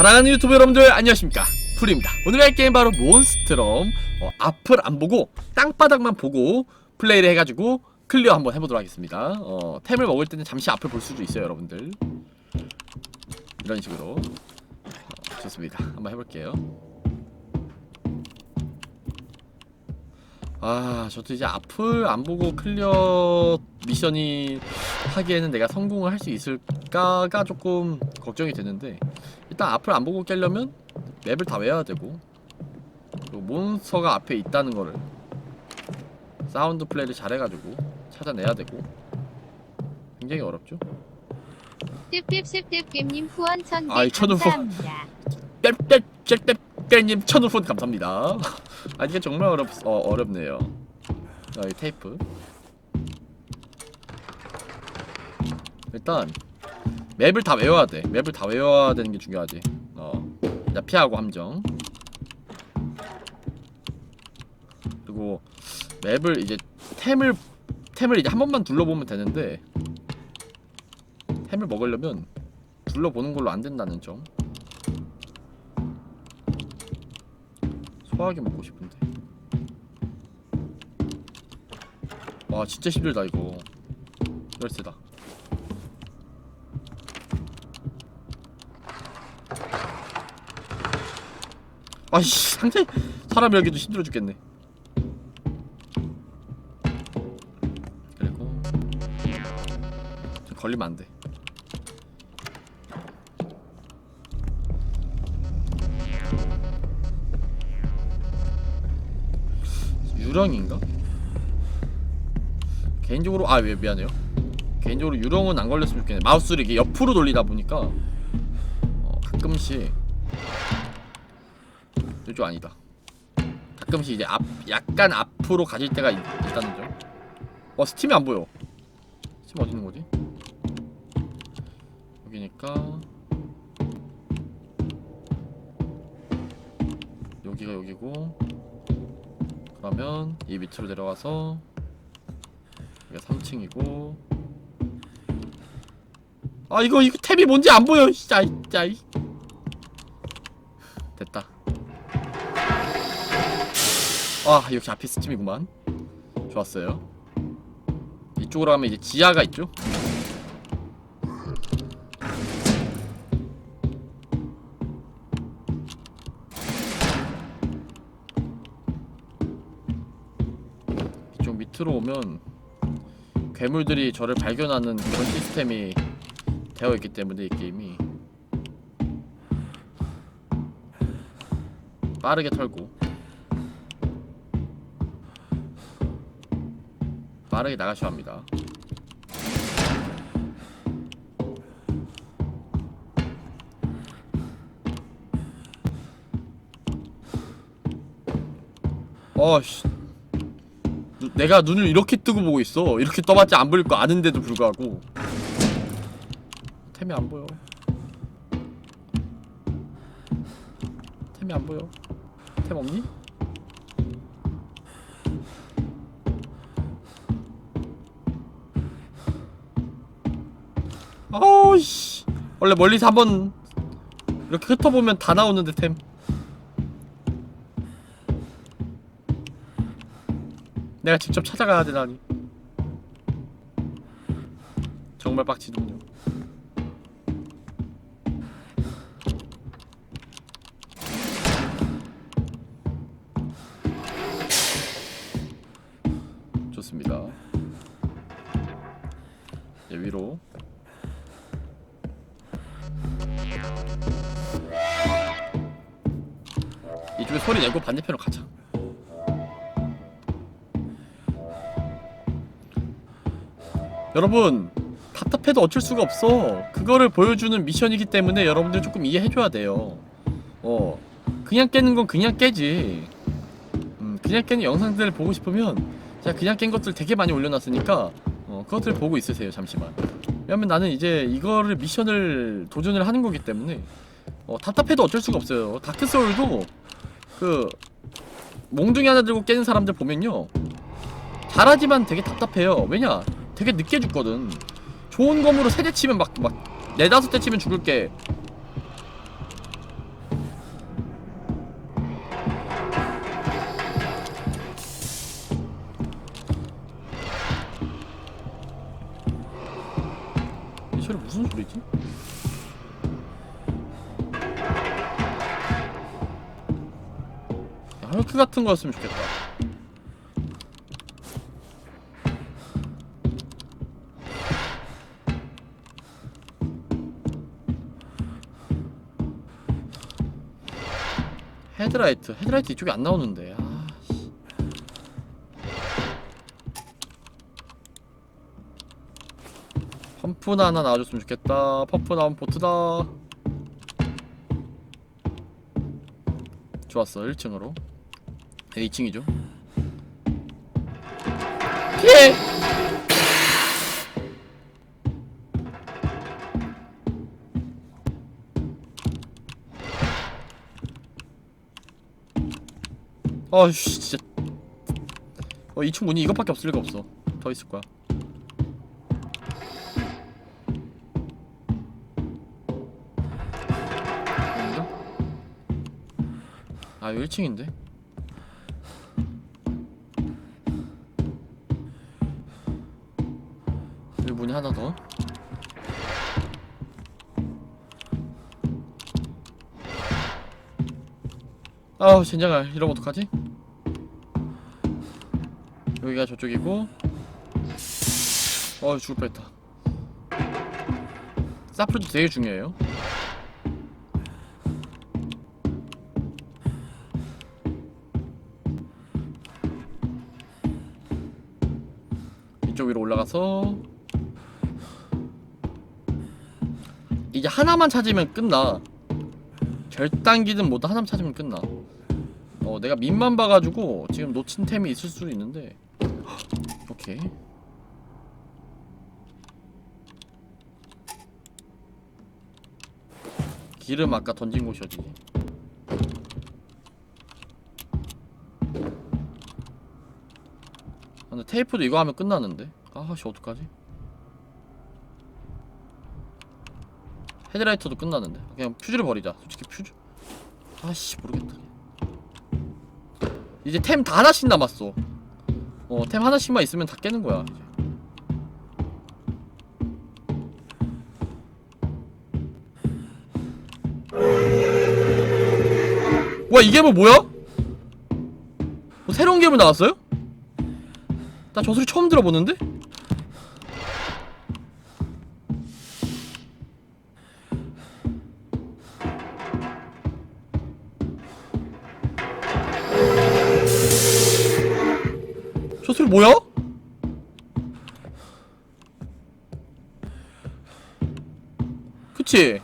사랑하는 유튜브 여러분들 안녕하십니까? 풀입니다. 오늘 할 게임 바로 몬스트럼 어, 앞을 안 보고 땅바닥만 보고 플레이를 해가지고 클리어 한번 해보도록 하겠습니다. 어, 템을 먹을 때는 잠시 앞을 볼 수도 있어요 여러분들. 이런 식으로. 어, 좋습니다. 한번 해볼게요. 아 저도 이제 앞을 안 보고 클리어 미션이 하기에는 내가 성공을 할 수 있을까가 조금 걱정이 되는데 일단 앞을 안 보고 깨려면 맵을 다 외워야 되고. 그리고 몬스터가 앞에 있다는 거를 사운드 플레이를 잘해가지고 찾아내야 되고. 굉장히 어렵죠? 띠삐삐삐님 후원 천개 아이, 천우 후원. 감사합니다. 뺄뺄뺄뺄님 천우폰 감사합니다. 아 이게 정말 어렵 어, 어렵네요. 아, 이 테이프. 일단 맵을 다 외워야 돼. 맵을 다 외워야 되는 게 중요하지. 어 일단 피하고 함정. 그리고 맵을 이제 템을 템을 이제 한 번만 둘러보면 되는데 템을 먹으려면 둘러보는 걸로 안 된다는 점. 소화하게 먹고 싶은데. 와 진짜 힘들다 이거. 열쇠다 아이씨 상대 사람 여기도 힘들어 죽겠네 그리고 좀 걸리면 안돼 유령인가? 개인적으로 아 왜 미안해요. 개인적으로 유령은 안 걸렸으면 좋겠네. 마우스를 이게 옆으로 돌리다 보니까 어, 가끔씩 이쪽 아니다. 가끔씩 이제 앞 약간 앞으로 가질 때가 있, 있다는 점. 와 스팀이 안 보여. 스팀 어디 있는 거지? 여기니까 여기가 여기고 그러면 이 밑으로 내려가서 여기가 3층이고 아 이거 이거 탭이 뭔지 안 보여 진짜 진짜 이. 됐다 아 역시 앞이 스팀이구만. 좋았어요. 이쪽으로 가면 이제 지하가 있죠? 이쪽 밑으로 오면 괴물들이 저를 발견하는 그런 시스템이 되어 있기 때문에 이 게임이 빠르게 털고 빠르게 나가셔야 합니다. 어씨 누- 내가 눈을 이렇게 뜨고 보고 있어. 이렇게 떠봤자 안 보일 거 아는데도 불구하고 템이 안 보여. 템이 안 보여. 템 없니? 아우씨. 원래 멀리서 한번 이렇게 흩어보면 다 나오는데 템. 내가 직접 찾아가야 되다니. 정말 빡치군요. 좋습니다. 예, 위로 이쪽에 소리 내고 반대편으로 가자. 여러분 답답해도 어쩔 수가 없어. 그거를 보여주는 미션이기 때문에 여러분들 조금 이해해줘야 돼요. 어 그냥 깨는 건 그냥 깨지. 음 그냥 깨는 영상들을 보고 싶으면 제가 그냥 깬 것들 되게 많이 올려놨으니까 어 그것들 보고 있으세요 잠시만. 왜냐면 나는 이제 이거를 미션을 도전을 하는 거기 때문에 어 답답해도 어쩔 수가 없어요. 다크소울도 그 몽둥이 하나 들고 깨는 사람들 보면요. 잘하지만 되게 답답해요. 왜냐? 되게 늦게 죽거든. 좋은 검으로 세 대 치면 막, 막, 네다섯 대 치면 죽을 게, 같은 거였으면 좋겠다. 헤드라이트, 헤드라이트 이쪽에 안 나오는데. 아, 씨. 펌프나 하나 나와줬으면 좋겠다. 펌프 나온 보트다. 좋았어, 1층으로. 네, 2층이죠. 피해! 아씨 진짜 어 2층 문이 이것밖에 없을 리가 없어 더 있을 거야? 아 이거 1층인데 문이 하나 더. 아우 젠장할 이러면 어떡하지? 여기가 저쪽이고. 어 죽을 뻔했다. 사프도 되게 중요해요. 이쪽 위로 올라가서 이제 하나만 찾으면 끝나. 결단기든 뭐든 하나만 찾으면 끝나. 어 내가 민만 봐가지고 지금 놓친 템이 있을 수도 있는데. 오케이. 기름 아까 던진 곳이 어디지? 아, 근데 테이프도 이거 하면 끝나는데? 아씨 어떡하지? 헤드라이터도 끝나는데 그냥 퓨즈를 버리자 솔직히 퓨즈 아씨 모르겠다 이제 템 다 하나씩 남았어 어 템 하나씩만 있으면 다 깨는 거야 이제 와 이게 뭐 뭐야? 뭐 새로운 괴물 나왔어요? 나 저 소리 처음 들어보는데? 뭐야? 그치?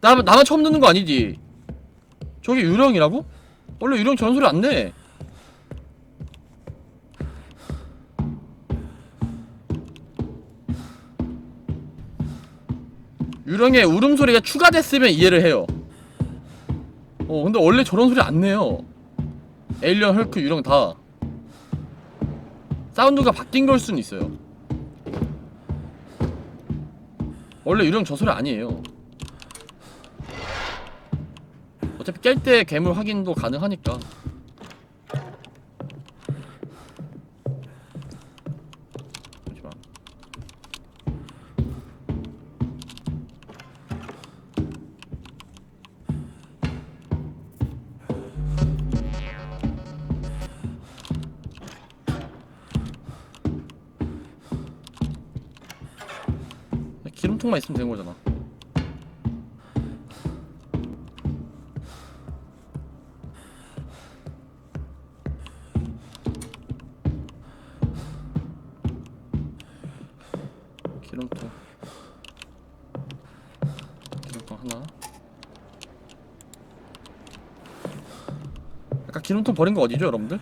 나, 나만 처음 듣는 거 아니지? 저게 유령이라고? 원래 유령 저런 소리 안 내. 유령의 울음소리가 추가됐으면 이해를 해요. 어, 근데 원래 저런 소리 안 내요. 에일리언, 헐크, 유령 다. 사운드가 바뀐 걸 수는 있어요. 원래 유령 저 소리 아니에요. 어차피 깰 때 괴물 확인도 가능하니까. 통만 있으면 되는 거잖아. 기름통. 기름통 하나. 아까 기름통 버린 거 어디죠, 여러분들?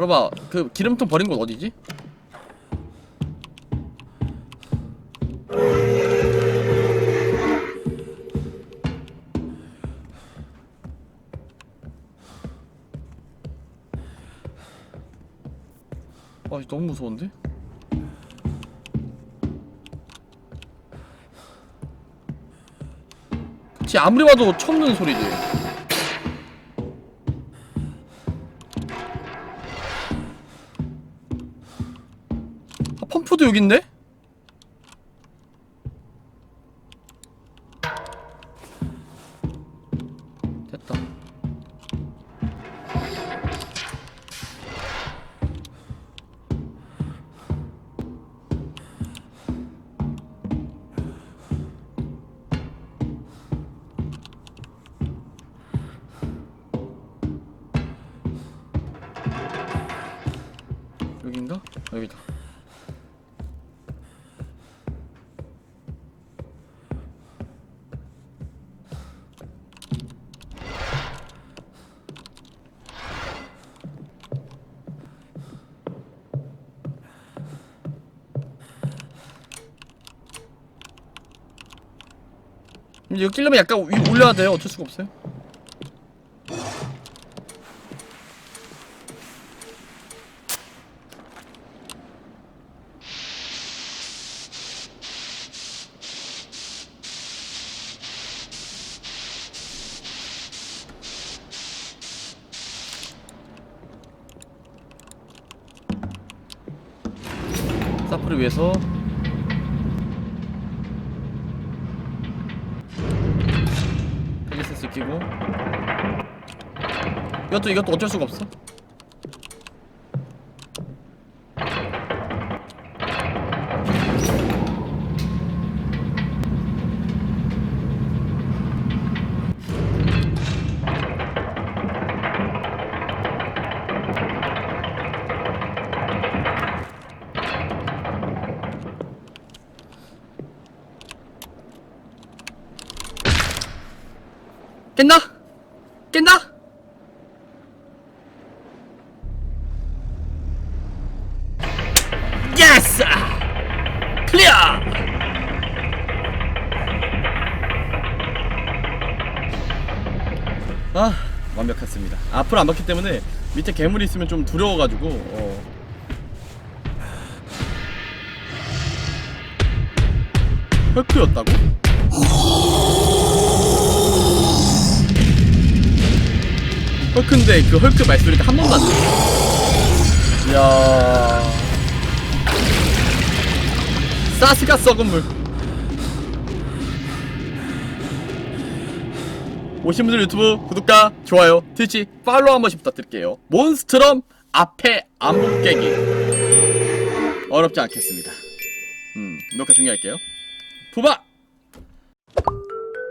여러분, 그 기름통 버린 곳 어디지? 아, 너무 무서운데? 그치, 아무리 봐도 처음 듣는 소리지. 있 이거 끼려면 약간 위 올려야 돼요. 어쩔 수가 없어요. 사프를 위해서 끼고. 이것도 이것도 어쩔 수가 없어 깼나? 깼나? 예스! 클리어! 아 완벽했습니다 앞으로 안 봤기 때문에 밑에 괴물이 있으면 좀 두려워가지고 어. 헐크였다고? 헐크인데 그 헐크 말소리가 한 번도 안 들려. 이야. 사스가 썩은 물. 오신 분들 유튜브 구독과 좋아요, 트위치 팔로우 한 번씩 부탁드릴게요. 몬스트럼 앞에 안목 깨기. 어렵지 않겠습니다. 음, 녹화 중요할게요. 부바!